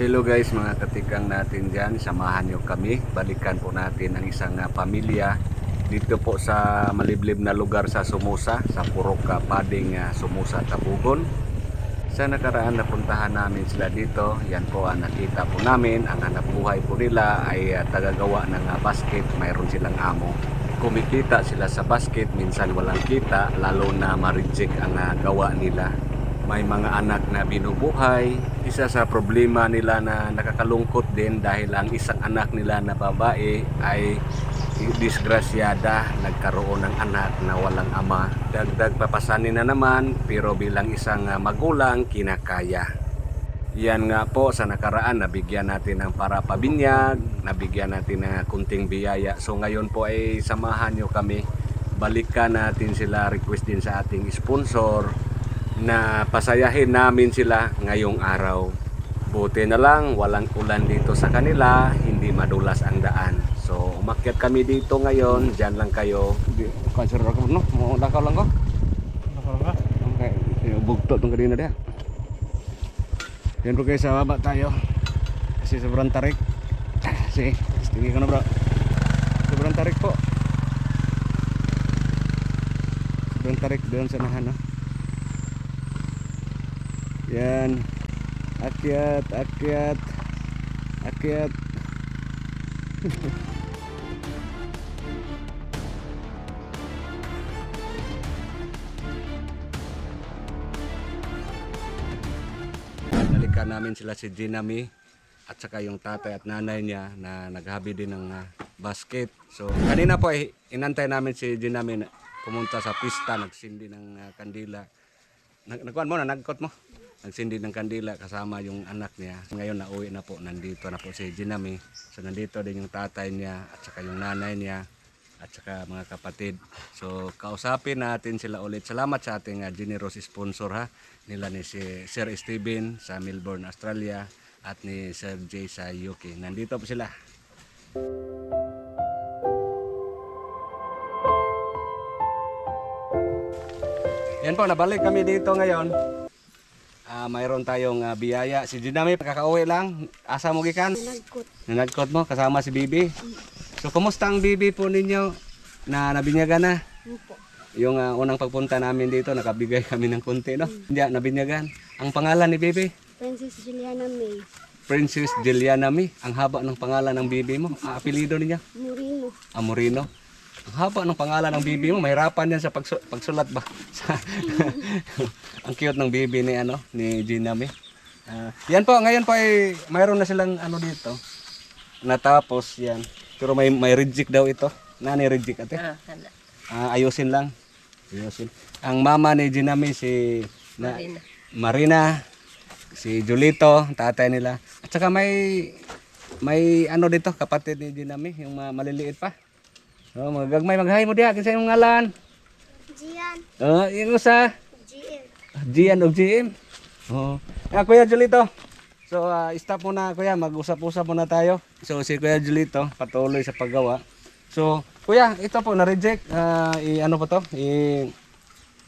Hello guys mga katikang natin dyan, samahan nyo kami. Balikan po natin ang isang ah, pamilya dito po sa maliblib na lugar sa Sumusa, sa Purok ah, Pading ah, Sumusa, Tabugon. Sa nakaraan napuntahan namin sila dito, yan po ang nakita po namin. Ang hanap buhay po nila ay ah, tagagawa ng ah, basket, mayroon silang amo. Kumikita sila sa basket, minsan walang kita, lalo na ma-reject ang ah, gawa nila may mga anak na binubuhay. Isa sa problema nila na nakakalungkot din dahil ang isang anak nila na babae ay disgrasyada, nagkaroon ng anak na walang ama. Dagdag papasanin na naman pero bilang isang ah, magulang kinakaya. Yan nga po sa nakaraan nabigyan natin ng para pabinyag, nabigyan natin ng kunting biyaya. So ngayon po ay samahan nyo kami. Balikan natin sila, request din sa ating sponsor na pasayahin namin sila ngayong araw. Buti na lang, walang ulan dito sa kanila, hindi madulas ang daan. So, umakyat kami dito ngayon, dyan lang kayo. Consider ako, no? Mo lakaw lang ko. Lakaw lang ka? Okay, bugto itong kanina dia. Yan po guys, sa baba tayo. Kasi sobrang tarik. Sige, tingin ko na bro. Sobrang tarik po. Sobrang tarik doon sa nahan, no? Yan. Akyat, akyat. Akyat. Nalikan namin sila si Jinami at saka yung tatay at nanay niya na naghabi din ng ah, basket. So kanina po eh, inantay namin si Jinami na pumunta sa pista, nagsindi ng ah, kandila. Nag nagkuhan mo na, nagkot mo. Nagsindi ng kandila kasama yung anak niya. Ngayon nauwi na po, nandito na po si Jinami. So nandito din yung tatay niya at saka yung nanay niya at saka mga kapatid. So kausapin natin sila ulit. Salamat sa ating uh, generous sponsor ha. Nila ni si Sir Steven sa Melbourne, Australia at ni Sir Jay sa UK. Nandito po sila. Yan po, nabalik kami dito ngayon. Ah, mayroon tayong ah, biyaya. Si Jinami, kakauwi lang. Asa mo gikan? Nagkot. Nanagkot mo, kasama si Bibi. So, kumusta ang Bibi po ninyo na nabinyagan na? Opo. Yung ah, unang pagpunta namin dito, nakabigay kami ng konti, no? Hindi, nabinyagan. Ang pangalan ni Bibi? Princess Juliana May. Princess Juliana Mi. Ang haba ng pangalan ng Bibi mo. Ang apelido niya? Murino. Amorino. Ang haba ng pangalan ng bibi mo, mahirapan yan sa pagsu- pagsulat ba? Ang cute ng bibi ni ano, ni Ginami. Ah, yan po, ngayon po ay mayroon na silang ano dito. Natapos yan. Pero may may reject daw ito. Nani reject ate? Ah, ayusin lang. Ayusin. Ang mama ni Ginami si na, Marina. si Julito, tatay nila. At saka may may ano dito, kapatid ni Ginami, yung ma- maliliit pa. Oh, magagmay maghay mo diha kinsa imong ngalan? Gian. Oh, yung sa GM. Gian og GM. Oh. Ah, Kuya Julito. So, ah, stop muna Kuya, mag-usap-usap muna tayo. So, si Kuya Julito patuloy sa paggawa. So, Kuya, ito po na-reject. Ah, i ano pa to? I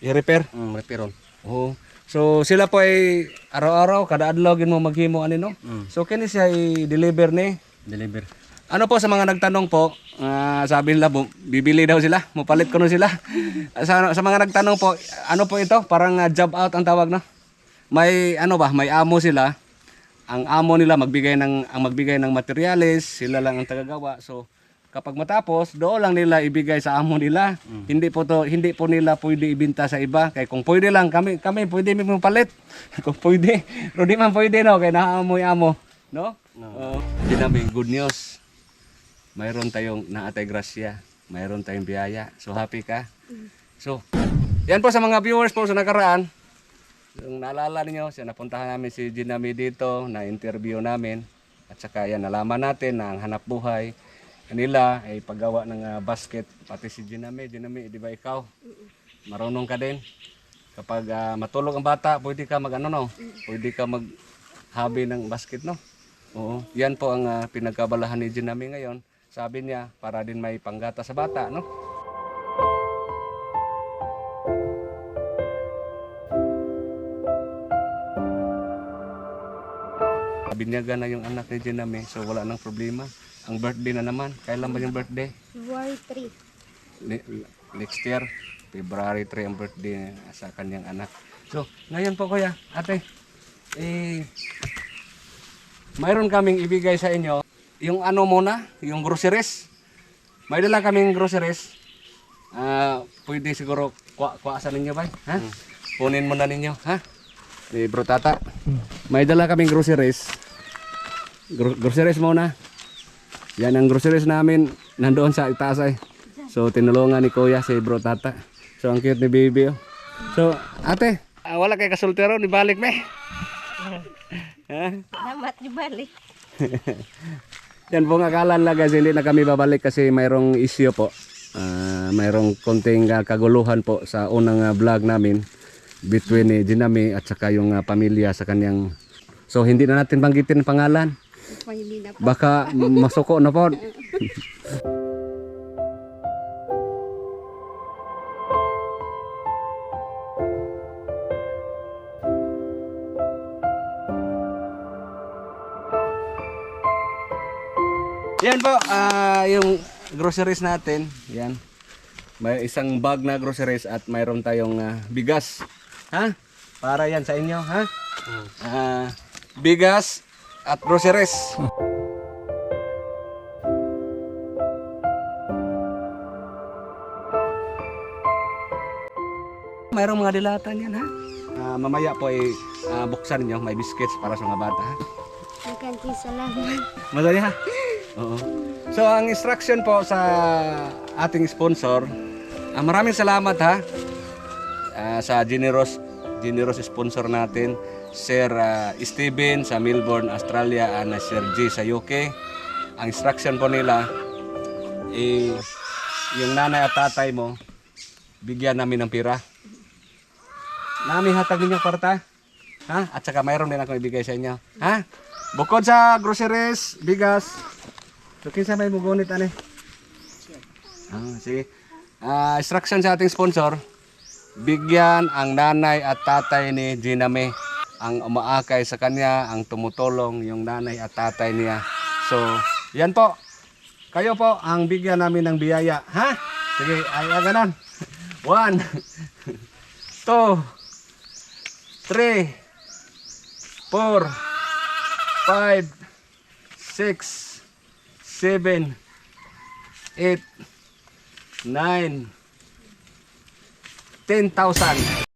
i-repair. Mm, repiron. Oo. So sila po ay araw-araw kada adlaw gin mo maghimo ani no. Mm. So kini siya i-deliver ni. Deliver. Ano po sa mga nagtanong po, ah, sabi nila bibili daw sila, mupalit ko no sila. sa, sa mga nagtanong po, ano po ito? Parang ah, job out ang tawag no. May ano ba, may amo sila. Ang amo nila magbigay ng ang magbigay ng materyales, sila lang ang tagagawa. So kapag matapos, doon lang nila ibigay sa amo nila. Hindi po to hindi po nila pwede ibenta sa iba. Kay kung pwede lang kami kami pwede mi palit. kung pwede, pero di man pwede no kay naamoy amo, no? Oo. Hindi namin good news. Mayroon tayong naatay grasya. Mayroon tayong biyaya. So happy ka? So, yan po sa mga viewers po sa nakaraan. Yung naalala niyo, siya napuntahan namin si Jinami dito, na interview namin. At saka yan, nalaman natin na ang hanap buhay nila ay paggawa ng ah, basket. Pati si Jinami, Jinami, di ba ikaw? Marunong ka din. Kapag ah, matulog ang bata, pwede ka mag ano no? Pwede ka mag hobby ng basket no? Oo. Yan po ang ah, pinagkabalahan ni Jinami ngayon. Sabi niya, para din may panggata sa bata, no? Binyagan na yung anak ni Jiname, so wala nang problema. Ang birthday na naman. Kailan ba yung birthday? February 3. Ne- next year, February 3 ang birthday sa kanyang anak. So, ngayon po kuya, ate, eh, mayroon kaming ibigay sa inyo. Yung ano muna, yung groceries. May dala kaming groceries. Ah, pwede siguro kwa kuwasan ninyo ba? Ha? Kunin muna ninyo, ha? Ni Bro Tata. May dala kaming groceries. Gro- groceries muna. Yan ang groceries namin nandoon sa itaas ay. So tinulungan ni Kuya si Bro Tata. So ang cute ni baby oh. So ate, ah, wala kay kasultero ni balik me. ha? Salamat di balik. Yan po nga kalan lang guys, hindi na kami babalik kasi mayroong issue po. Ah, mayroong konting ah, kaguluhan po sa unang ah, vlog namin between ni Jinami at saka yung ah, pamilya sa kanyang So hindi na natin banggitin ang pangalan. Baka masuko na po. Ah, yung groceries natin. Yan. May isang bag na groceries at mayroon tayong ah, bigas. Ha? Para yan sa inyo, ha? Ah, bigas at groceries. Mayroong mga dilatan yan, ha? Ah, mamaya po ay ah, buksan nyo, may biscuits para sa mga bata, ha? Nagkanting salamat. Masaya? So, ang instruction po sa ating sponsor, ah, maraming salamat ha ah, sa generous generous sponsor natin, Sir ah, Steven sa Melbourne, Australia, and Sir G sa UK. Ang instruction po nila, eh, yung nanay at tatay mo, bigyan namin ng pira. Nami hatag ninyo kwarta. Ha? At saka mayroon din ako ibigay sa inyo. Ha? Bukod sa groceries, bigas. So, kinsa may mugunit ane? Ah, sige. Ah, instruction sa ating sponsor. Bigyan ang nanay at tatay ni Jiname ang umaakay sa kanya, ang tumutulong yung nanay at tatay niya. So, yan po. Kayo po ang bigyan namin ng biyaya. Ha? Sige, ay, ay ganon. One, two, three, four, five, six, 7, 8, 9, 10,000.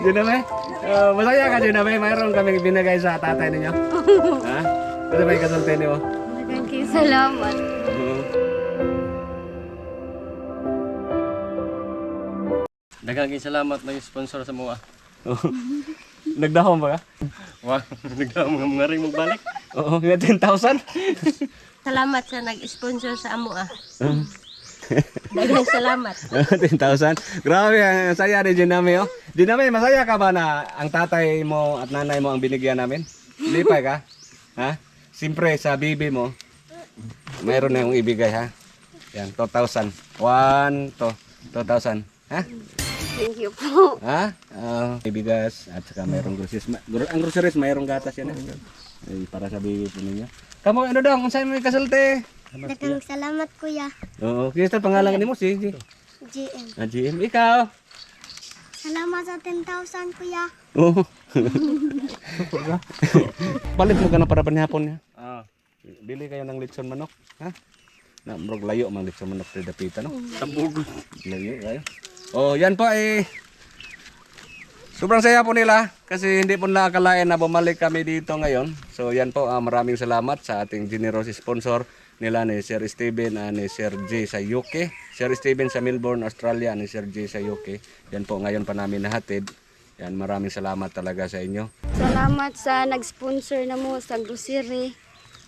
Juname, uh, masaya ka Juname, mayroon kaming binigay sa tatay ninyo. ha? Ano ba yung kasulti niyo? Nagkanting salamat. Daghang salamat na sponsor sa mga. Nagdahon ba ka? Wow, nagdamo nga mga ring magbalik. Oo, nga 10,000. Salamat sa nag-sponsor sa amo ah. Daghang salamat. 10,000. Grabe, ang saya ni Jinami, oh. Jinami, masaya ka ba na ang tatay mo at nanay mo ang binigyan namin? Lipay ka? Ha? Siyempre, sa bibi mo, mayroon na yung ibigay, ha? Yan, 2,000. 1, 2, 2,000. Ha? Thank you po. Ha? Uh, bigas at saka mayroong groceries. Ma- gro- ang groceries, mayroong gatas yan. eh. Ay, para sa bibi po ninyo. Kamu, ano daw, kung saan may kasalte? Dagang salamat kuya. Oo, kaya pangalan ni mo, si, si GM. ah, GM. Ikaw. Salamat sa 10,000 kuya. Oo. Palit mo ka na para panihapon niya. Ah, Bili kayo ng litson manok. Ha? Na, murag layo mang litson manok sa dapita, no? tambog. Layo kayo. Oh, yan po eh. Sobrang saya po nila kasi hindi po nakakalain na bumalik kami dito ngayon. So yan po, ah, maraming salamat sa ating generous sponsor nila ni Sir Steven at ni Sir J sa UK. Sir Steven sa Melbourne, Australia, ni Sir J sa UK. Yan po, ngayon pa namin nahatid. Yan, maraming salamat talaga sa inyo. Salamat sa nag-sponsor na mo sa grocery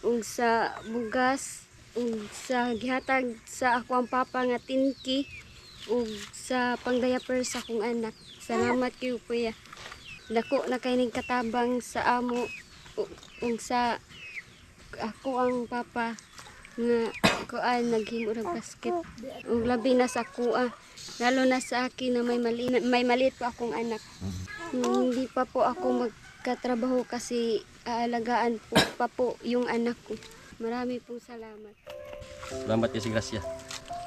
ug sa bugas ug sa gihatag sa ako ang papa nga tinki ug sa pang-diaper sa akong anak. Salamat kayo kuya. Dako na kay katabang sa amo ug sa ako ang papa nga kuan naghimo ng basket ug labi na sa kuha lalo na sa akin na may mali may maliit pa akong anak Nung hindi pa po ako magkatrabaho kasi aalagaan po pa po yung anak ko marami pong salamat Salamat kayo si Gracia.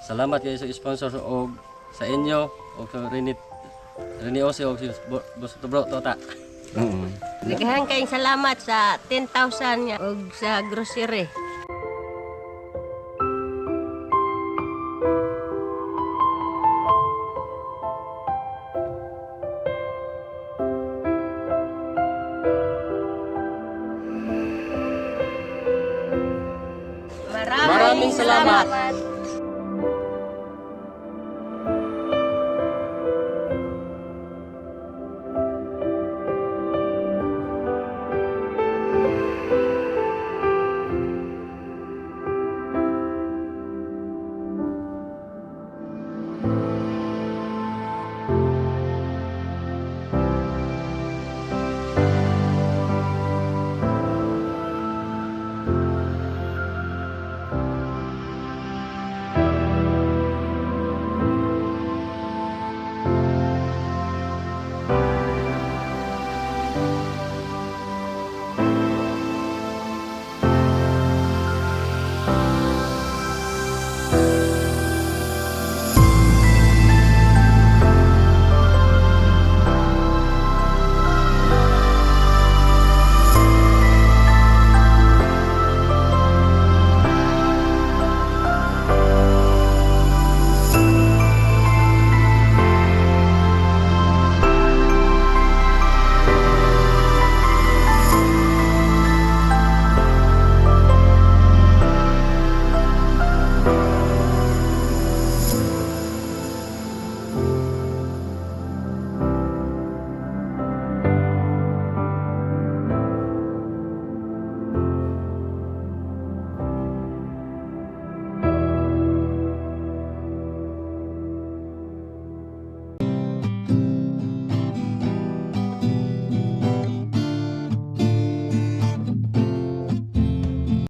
Salamat kayo sa sponsor o sa inyo o sa Rinit Rini Ose o si Bosto Bro Tota. Mm. Naghahan kayong salamat sa 10,000 niya og sa grocery.